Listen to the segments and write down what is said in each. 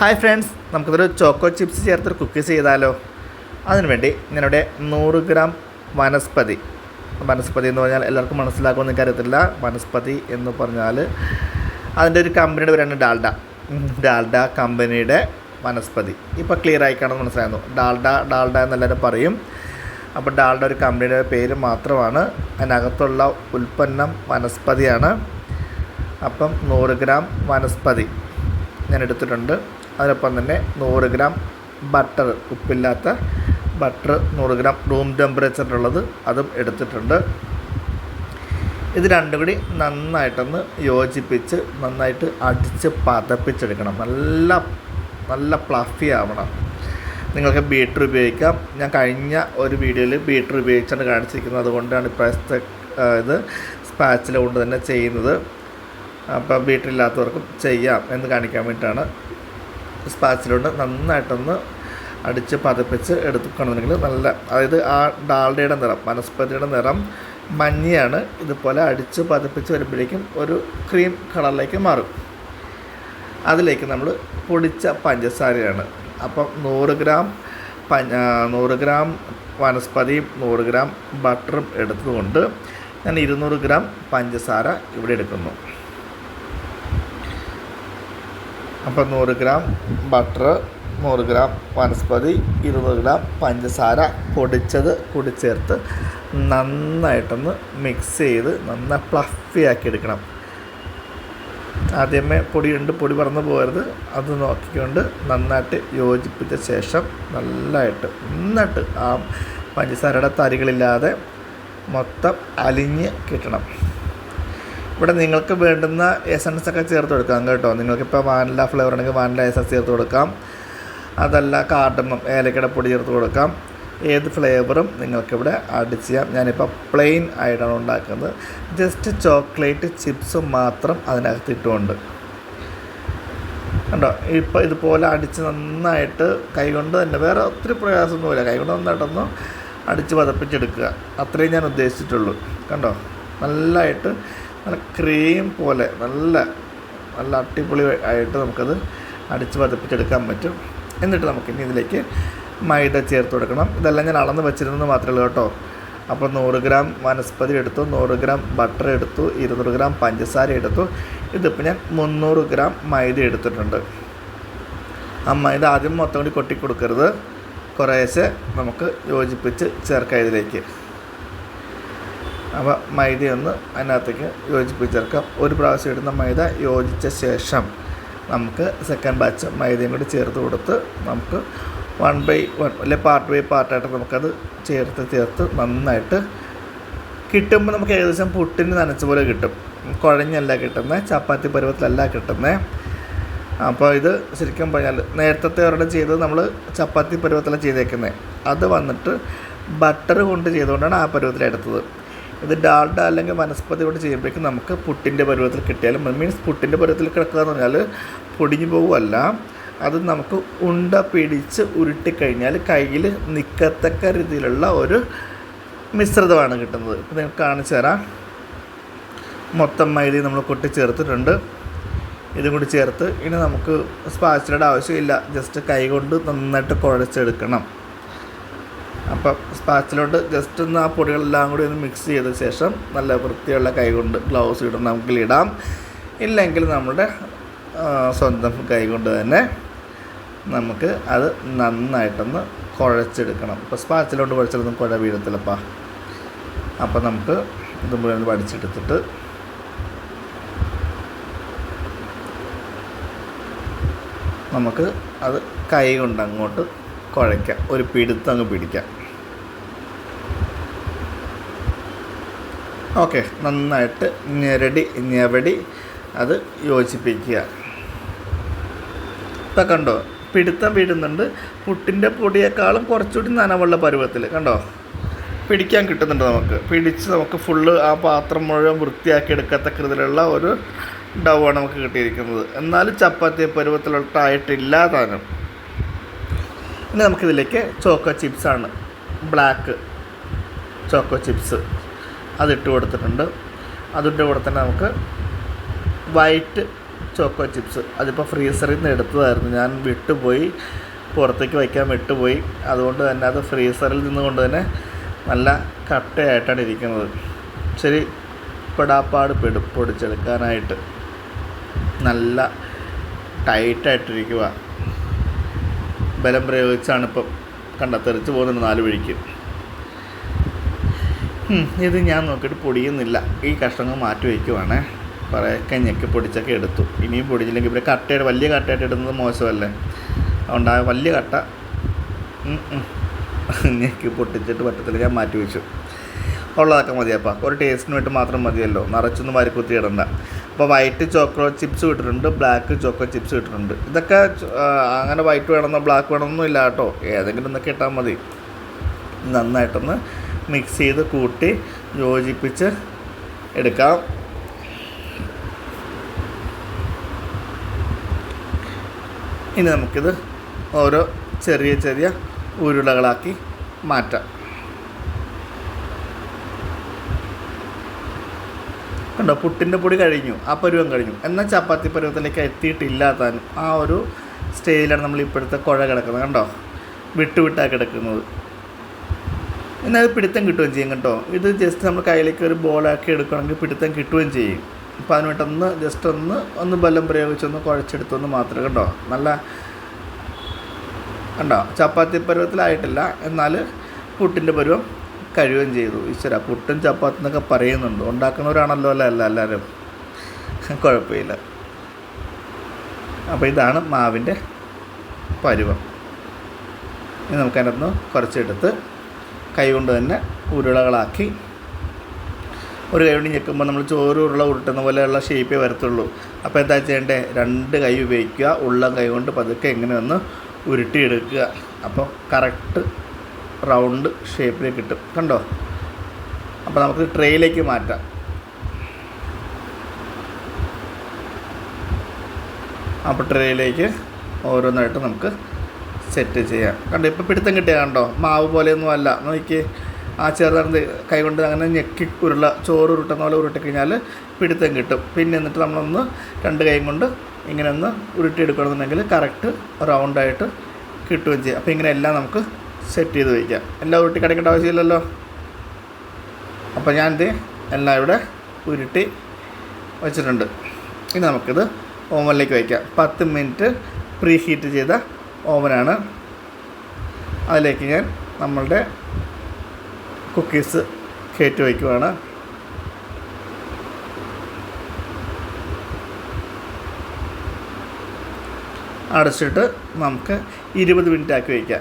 Hi friends നമുക്കിതൊരു choco chips ചേർത്തൊരു cookies ചെയ്താലോ? അതിനുവേണ്ടി ഞാനിവിടെ നൂറ് ഗ്രാം വനസ്പതി. വനസ്പതി എന്ന് പറഞ്ഞാൽ എല്ലാവർക്കും മനസ്സിലാക്കുമെന്ന് എനിക്കറിയത്തില്ല. വനസ്പതി എന്ന് പറഞ്ഞാൽ അതിന്റെ ഒരു കമ്പനിയുടെ പേരാണ് ഡാൽഡ. ഡാൽഡ കമ്പനിയുടെ വനസ്പതി. ഇപ്പോൾ ക്ലിയർ ആയിക്കാണെന്ന് മനസ്സിലായിരുന്നു ഡാൽഡ ഡാൽഡ എന്നെല്ലാവരും പറയും. അപ്പോൾ ഡാൽഡ ഒരു കമ്പനിയുടെ പേര് മാത്രമാണ്. അതിനകത്തുള്ള ഉൽപ്പന്നം വനസ്പതിയാണ്. അപ്പം നൂറ് ഗ്രാം വനസ്പതി ഞാൻ എടുത്തിട്ടുണ്ട്. അതിനൊപ്പം തന്നെ നൂറ് ഗ്രാം ബട്ടർ ഉപ്പില്ലാത്ത ബട്ടർ നൂറ് ഗ്രാം റൂം ടെമ്പറേച്ചറിലുള്ളത് അതും എടുത്തിട്ടുണ്ട്. ഇത് രണ്ടും കൂടി നന്നായിട്ടൊന്ന് യോജിപ്പിച്ച് നന്നായിട്ട് അടിച്ച് പതപ്പിച്ചെടുക്കണം. നല്ല നല്ല പ്ലഫി ആവണം. നിങ്ങൾക്ക് ബീറ്റർ ഉപയോഗിക്കാം. ഞാൻ കഴിഞ്ഞ ഒരു വീഡിയോയിൽ ബീറ്റർ ഉപയോഗിച്ചാണ് കാണിച്ചിരിക്കുന്നത്. അതുകൊണ്ടാണ് ഇപ്രാവശ്യത്തെ ഇത് സ്പാച്ചില കൊണ്ട് തന്നെ ചെയ്യുന്നത്. അപ്പോൾ ബീറ്റർ ഇല്ലാത്തവർക്കും ചെയ്യാം എന്ന് കാണിക്കാൻ വേണ്ടിയിട്ടാണ്. സ്പാച്ചിലുകൊണ്ട് നന്നായിട്ടൊന്ന് അടിച്ച് പതപ്പിച്ച് എടുക്കണമെങ്കിൽ നല്ല അതായത് ആ ഡാൾഡയുടെ നിറം വനസ്പതിയുടെ നിറം മഞ്ഞയാണ്. ഇതുപോലെ അടിച്ച് പതപ്പിച്ച് വരുമ്പോഴേക്കും ഒരു ക്രീം കളറിലേക്ക് മാറും. അതിലേക്ക് നമ്മൾ പൊടിച്ച പഞ്ചസാരയാണ്. അപ്പം നൂറ് ഗ്രാം പഞ്ച നൂറ് ഗ്രാം വനസ്പതിയും നൂറ് ഗ്രാം ബട്ടറും എടുത്തുകൊണ്ട് ഞാൻ ഇരുന്നൂറ് ഗ്രാം പഞ്ചസാര ഇവിടെ എടുക്കുന്നു. അപ്പം നൂറ് ഗ്രാം ബട്ടർ നൂറ് ഗ്രാം വനസ്പതി ഇരുപത് ഗ്രാം പഞ്ചസാര പൊടിച്ചത് കൂടി ചേർത്ത് നന്നായിട്ടൊന്ന് മിക്സ് ചെയ്ത് നന്നായി ഫ്ലഫി ആക്കി എടുക്കണം. ആദ്യമേ പൊടിയുണ്ട് പൊടി പറന്ന് പോകരുത്. അത് നോക്കിക്കൊണ്ട് നന്നായിട്ട് യോജിപ്പിച്ച ശേഷം നല്ലതായിട്ട് നന്നായിട്ട് ആ പഞ്ചസാരയുടെ തരികളില്ലാതെ മൊത്തം അലിഞ്ഞ് കിട്ടണം. ഇവിടെ നിങ്ങൾക്ക് വേണ്ടുന്ന എസൻസ് ഒക്കെ ചേർത്ത് കൊടുക്കാം കേട്ടോ. നിങ്ങൾക്കിപ്പോൾ വാനില ഫ്ലേവർ ഉണ്ടെങ്കിൽ വാനില എസൻസ് ചേർത്ത് കൊടുക്കാം. അതല്ല കാർഡമം ഏലക്കയുടെ പൊടി ചേർത്ത് കൊടുക്കാം. ഏത് ഫ്ലേവറും നിങ്ങൾക്കിവിടെ ആഡ് ചെയ്യാം. ഞാനിപ്പോൾ പ്ലെയിൻ ആയിട്ടാണ് ഉണ്ടാക്കുന്നത്. ജസ്റ്റ് ചോക്ലേറ്റ് ചിപ്സ് മാത്രം അതിനകത്ത് ഇട്ടുകൊണ്ട്. കണ്ടോ? ഇപ്പോൾ ഇതുപോലെ അടിച്ച് നന്നായിട്ട് കൈകൊണ്ട് തന്നെ വേറെ ഒത്തിരി പ്രയാസമൊന്നുമില്ല. കൈകൊണ്ട് നന്നായിട്ടൊന്ന് അടിച്ച് പതപ്പിച്ചെടുക്കുക. അത്രയും ഞാൻ ഉദ്ദേശിച്ചിട്ടുള്ളൂ. കണ്ടോ? നല്ലതായിട്ട് നല്ല ക്രീം പോലെ നല്ല നല്ല അടിപൊളി ആയിട്ട് നമുക്കത് അടിച്ച് പതപ്പിച്ചെടുക്കാൻ പറ്റും. എന്നിട്ട് നമുക്ക് ഇനി ഇതിലേക്ക് മൈദ ചേർത്ത് കൊടുക്കണം. ഇതെല്ലാം ഞാൻ അളന്ന് വെച്ചിരുന്നത് മാത്രമേ ഉള്ളൂ കേട്ടോ. അപ്പോൾ നൂറ് ഗ്രാം വനസ്പതി എടുത്തു നൂറ് ഗ്രാം ബട്ടർ എടുത്തു ഇരുന്നൂറ് ഗ്രാം പഞ്ചസാര എടുത്തു. ഇതിപ്പോൾ ഞാൻ മുന്നൂറ് ഗ്രാം മൈദ എടുത്തിട്ടുണ്ട്. ആ മൈദ ആദ്യം മൊത്തം കൂടി കൊട്ടി കൊടുക്കരുത് കുറേശ്ശെ നമുക്ക് യോജിപ്പിച്ച് ചേർക്കാം ഇതിലേക്ക്. അപ്പോൾ മൈദയൊന്ന് അതിനകത്തേക്ക് യോജിപ്പിച്ച് ചേർക്കാം ഒരു പ്രാവശ്യം ഇടുന്ന മൈദ യോജിച്ച ശേഷം നമുക്ക് സെക്കൻഡ് ബാച്ച് മൈദയും കൂടി ചേർത്ത് കൊടുത്ത് നമുക്ക് വൺ ബൈ വൺ അല്ലെ പാർട്ട് ബൈ പാർട്ടായിട്ട് നമുക്കത് ചേർത്ത് ചേർത്ത് നന്നായിട്ട് കിട്ടുമ്പോൾ നമുക്ക് ഏകദേശം പുട്ടിന് നനച്ച പോലെ കിട്ടും. കുഴഞ്ഞല്ല കിട്ടുന്നത് ചപ്പാത്തി പരുവത്തിലല്ല കിട്ടുന്നത് അപ്പോൾ ഇത് ശരിക്കും പറഞ്ഞാൽ നേരത്തെ ഒരെണ്ണം ചെയ്തത് നമ്മൾ ചപ്പാത്തി പരുവത്തിലാണ് ചെയ്തേക്കുന്നത് അത് വന്നിട്ട് ബട്ടർ കൊണ്ട് ചെയ്തുകൊണ്ടാണ് ആ പരുവത്തിലെടുത്തത്. ഇത് ഡാൽഡ അല്ലെങ്കിൽ വനസ്പതി കൊണ്ട് ചെയ്യുമ്പോഴേക്കും നമുക്ക് പുട്ടിന്റെ പരുവത്തിൽ കിട്ടിയാലും മീൻസ് പുട്ടിന്റെ പരുവത്തിൽ കിടക്കുക എന്ന് പറഞ്ഞാൽ പൊടിഞ്ഞു പോകുമല്ല അത് നമുക്ക് ഉണ്ട പിടിച്ച് ഉരുട്ടിക്കഴിഞ്ഞാൽ കയ്യിൽ നിൽക്കത്തക്ക രീതിയിലുള്ള ഒരു മിശ്രിതമാണ് കിട്ടുന്നത്. ഇപ്പം നിങ്ങൾക്ക് കാണിച്ചു തരാം. മൊത്തം മൈദ നമ്മൾ കൊട്ടി ചേർത്തിട്ടുണ്ട് ഇതും കൂടി ചേർത്ത് ഇനി നമുക്ക് സ്പാച്ചിലയുടെ ആവശ്യമില്ല. ജസ്റ്റ് കൈ കൊണ്ട് നന്നായിട്ട് കുഴച്ചെടുക്കണം. അപ്പം സ്പാച്ചിലോട്ട് ജസ്റ്റ് ഒന്ന് ആ പൊടികളെല്ലാം കൂടി ഒന്ന് മിക്സ് ചെയ്ത ശേഷം നല്ല വൃത്തിയുള്ള കൈ കൊണ്ട് ഗ്ലൗസ് ഇടണം നമുക്ക് ഇടാം. ഇല്ലെങ്കിൽ നമ്മുടെ സ്വന്തം കൈ കൊണ്ട് തന്നെ നമുക്ക് അത് നന്നായിട്ടൊന്ന് കുഴച്ചെടുക്കണം. ഇപ്പോൾ സ്പാച്ചിലോട്ട് കുഴച്ചാലൊന്നും കുഴ വീഴത്തില്ലപ്പാ. അപ്പം നമുക്ക് ഇത് മുഴുവൻ വടിച്ചെടുത്തിട്ട് നമുക്ക് അത് കൈ കൊണ്ട് അങ്ങോട്ട് കുഴയ്ക്കാം. ഒരു പിടുത്തങ്ങ് പിടിക്കാം. ഓക്കെ നന്നായിട്ട് ഞെരടി ഞെവടി അത് യോജിപ്പിക്കുക. ഇപ്പം കണ്ടോ പിടുത്തം വീഴുന്നുണ്ട്. പുട്ടിന്റെ പൊടിയേക്കാളും കുറച്ചുകൂടി നനവുള്ള പരുവത്തിൽ കണ്ടോ? പിടിക്കാൻ കിട്ടുന്നുണ്ട് നമുക്ക്. പിടിച്ച് നമുക്ക് ഫുള്ള് ആ പാത്രം മുഴുവൻ വൃത്തിയാക്കി എടുക്കത്തക്ക രീതിയിലുള്ള ഒരു ഡവാണ് നമുക്ക് കിട്ടിയിരിക്കുന്നത്. എന്നാലും ചപ്പാത്തി പരുവത്തിലോട്ടായിട്ടില്ല താനും. ഇനി നമുക്കിതിലേക്ക് ചോക്കോ ചിപ്സാണ് ബ്ലാക്ക് ചോക്കോ ചിപ്സ് അതിട്ട് കൊടുത്തിട്ടുണ്ട്. അതിന്റെ കൂടെ തന്നെ നമുക്ക് വൈറ്റ് ചോക്കോ ചിപ്സ്. അതിപ്പോൾ ഫ്രീസറിൽ നിന്ന് എടുത്തതായിരുന്നു. ഞാൻ വിട്ടുപോയി. പുറത്തേക്ക് വയ്ക്കാൻ വിട്ടുപോയി. അതുകൊണ്ട് തന്നെ അത് ഫ്രീസറിൽ നിന്നുകൊണ്ട് തന്നെ നല്ല കട്ടയായിട്ടാണ് ഇരിക്കുന്നത്. ശരി പെടാപ്പാട് പെടും പൊടിച്ചെടുക്കാനായിട്ട്. നല്ല ടൈറ്റായിട്ടിരിക്കുക ബലം പ്രയോഗിച്ചാണ് ഇപ്പം പോകുന്നത് നാല് വഴിക്ക്. ഇത് ഞാൻ നോക്കിയിട്ട് പൊടിയുന്നില്ല. ഈ കഷ്ണങ്ങൾ മാറ്റി വയ്ക്കുവാണേ. കുറേ കഞ്ഞൊക്കെ പൊടിച്ചൊക്കെ എടുത്തു. ഇനിയും പൊടിച്ചില്ലെങ്കിൽ ഇവിടെ കട്ടയുടെ വലിയ കട്ടയായിട്ട് ഇടുന്നത് മോശമല്ലേ? അതുകൊണ്ട് വലിയ കട്ട ഞെക്കി പൊട്ടിച്ചിട്ട് പറ്റത്തില്ല ഞാൻ മാറ്റി വെച്ചു. ഉള്ളതൊക്കെ മതിയപ്പാ. ഒരു ടേസ്റ്റിന് വേണ്ടി മാത്രം മതിയല്ലോ. നിറച്ചൊന്നും വാരിക്കുത്തി ഇടണ്ട. അപ്പോൾ വൈറ്റ് ചോക്കോ ചിപ്സ് ഇട്ടിട്ടുണ്ട്. ബ്ലാക്ക് ചോക്കോ ചിപ്സ് ഇട്ടിട്ടുണ്ട്. ഇതൊക്കെ അങ്ങനെ വൈറ്റ് വേണമെന്നോ ബ്ലാക്ക് വേണമെന്നോ ഇല്ല കേട്ടോ. ഏതെങ്കിലും ഒന്നൊക്കെ ഇട്ടാൽ മതി. നന്നായിട്ടൊന്ന് മിക്സ് ചെയ്ത് കൂട്ടി യോജിപ്പിച്ച് എടുക്കാം. ഇനി നമുക്കിത് ഓരോ ചെറിയ ചെറിയ ഉരുളകളാക്കി മാറ്റാം. കണ്ടോ പുട്ടിന്റെ പൊടി കഴിഞ്ഞു ആ പരുവം കഴിഞ്ഞു. എന്നാൽ ചപ്പാത്തി പരുവത്തിലേക്ക് എത്തിയിട്ടില്ല താനും ആ ഒരു സ്റ്റേജിലാണ് നമ്മൾ ഇപ്പോഴത്തെ കുഴ കിടക്കുന്നത്. കണ്ടോ? വിട്ടുവിട്ടാണ് കിടക്കുന്നത്. എന്നാൽ പിടുത്തം കിട്ടുകയും ചെയ്യും കേട്ടോ. ഇത് ജസ്റ്റ് നമ്മൾ കയ്യിലേക്ക് ഒരു ബോളാക്കി എടുക്കുകയാണെങ്കിൽ പിടുത്തം കിട്ടുകയും ചെയ്യും. അപ്പോൾ അതിനോട്ടൊന്ന് ജസ്റ്റ് ഒന്ന് ഒന്ന് ബലം പ്രയോഗിച്ചൊന്ന് കുഴച്ചെടുത്തൊന്ന് മാത്രമേ കേട്ടോ. നല്ല കണ്ടോ? ചപ്പാത്തി പരുവത്തിലായിട്ടില്ല. എന്നാൽ പുട്ടിന്റെ പരുവം കഴിയുകയും ചെയ്തു. ഈശ്വര പുട്ടും ചപ്പാത്തി എന്നൊക്കെ പറയുന്നുണ്ട്. ഉണ്ടാക്കുന്നവരാണല്ലോ അല്ല അല്ല എല്ലാവരും? കുഴപ്പമില്ല. അപ്പോൾ ഇതാണ് മാവിന്റെ പരുവം. ഇനി നമുക്കതിനൊന്ന് കുറച്ചെടുത്ത് കൈ കൊണ്ട് തന്നെ ഉരുളകളാക്കി ഒരു കൈ കൊണ്ട് ഞെക്കുമ്പോൾ നമ്മൾ ചോറ് ഉരുള ഉരുട്ടുന്ന പോലെയുള്ള ഷേപ്പേ വരത്തുള്ളൂ. അപ്പോൾ എന്താ ചെയ്യേണ്ടത് രണ്ട് കൈ ഉപയോഗിക്കുക. ഉള്ള കൈ കൊണ്ട് പതുക്കെ എങ്ങനെ ഒന്ന് ഉരുട്ടിയെടുക്കുക. അപ്പോൾ കറക്റ്റ് റൗണ്ട് ഷേപ്പിൽ കിട്ടും. കണ്ടോ? അപ്പോൾ നമുക്ക് ട്രേയിലേക്ക് മാറ്റാം. അപ്പോൾ ട്രേയിലേക്ക് ഓരോന്നായിട്ട് നമുക്ക് സെറ്റ് ചെയ്യാം. കണ്ടോ ഇപ്പോൾ പിടുത്തം കിട്ടിയ കണ്ടോ? മാവ് പോലെയൊന്നും അല്ല. നോക്കി ആ ചെറുതാർന്ന് കൈ കൊണ്ട് അങ്ങനെ ഞെക്കി ഉരുള ചോറ് ഉരുട്ടുന്ന പോലെ ഉരുട്ടി കഴിഞ്ഞാൽ പിടുത്തം കിട്ടും. പിന്നെ എന്നിട്ട് നമ്മളൊന്ന് രണ്ട് കൈയും കൊണ്ട് ഇങ്ങനെ ഒന്ന് ഉരുട്ടിയെടുക്കണമെന്നുണ്ടെങ്കിൽ കറക്റ്റ് റൗണ്ടായിട്ട് കിട്ടുകയും ചെയ്യാം. അപ്പോൾ ഇങ്ങനെ എല്ലാം നമുക്ക് സെറ്റ് ചെയ്ത് വയ്ക്കാം എല്ലാം ഉരുട്ടി കിടക്കേണ്ട ആവശ്യമില്ലല്ലോ. അപ്പോൾ ഞാൻ ഇത് എല്ലാം ഇവിടെ ഉരുട്ടി വച്ചിട്ടുണ്ട്. ഇനി നമുക്കിത് ഓവനിലേക്ക് വയ്ക്കാം പത്ത് മിനിറ്റ് പ്രീ ഹീറ്റ് ചെയ്ത ഓവനാണ്. അതിലേക്ക് ഞാൻ നമ്മളുടെ കുക്കീസ് കയറ്റി വയ്ക്കുവാണ്. അടച്ചിട്ട് നമുക്ക് ഇരുപത് മിനിറ്റ് ആക്കി വയ്ക്കാം.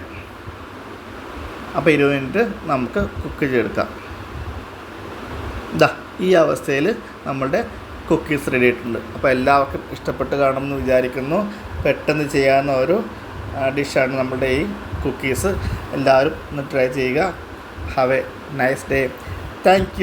അപ്പോൾ ഇരുപത് മിനിറ്റ് നമുക്ക് കുക്ക് ചെയ്തെടുക്കാം. ഇതാ ഈ അവസ്ഥയിൽ നമ്മളുടെ കുക്കീസ് റെഡി ആയിട്ടുണ്ട്. അപ്പോൾ എല്ലാവർക്കും ഇഷ്ടപ്പെട്ട് കാണുമെന്ന് വിചാരിക്കുന്നു. പെട്ടെന്ന് ചെയ്യാവുന്ന ഒരു ഡിഷാണ് നമ്മുടെ ഈ കുക്കീസ്. എല്ലാവരും ഒന്ന് ട്രൈ ചെയ്യുക. Have a nice day. Thank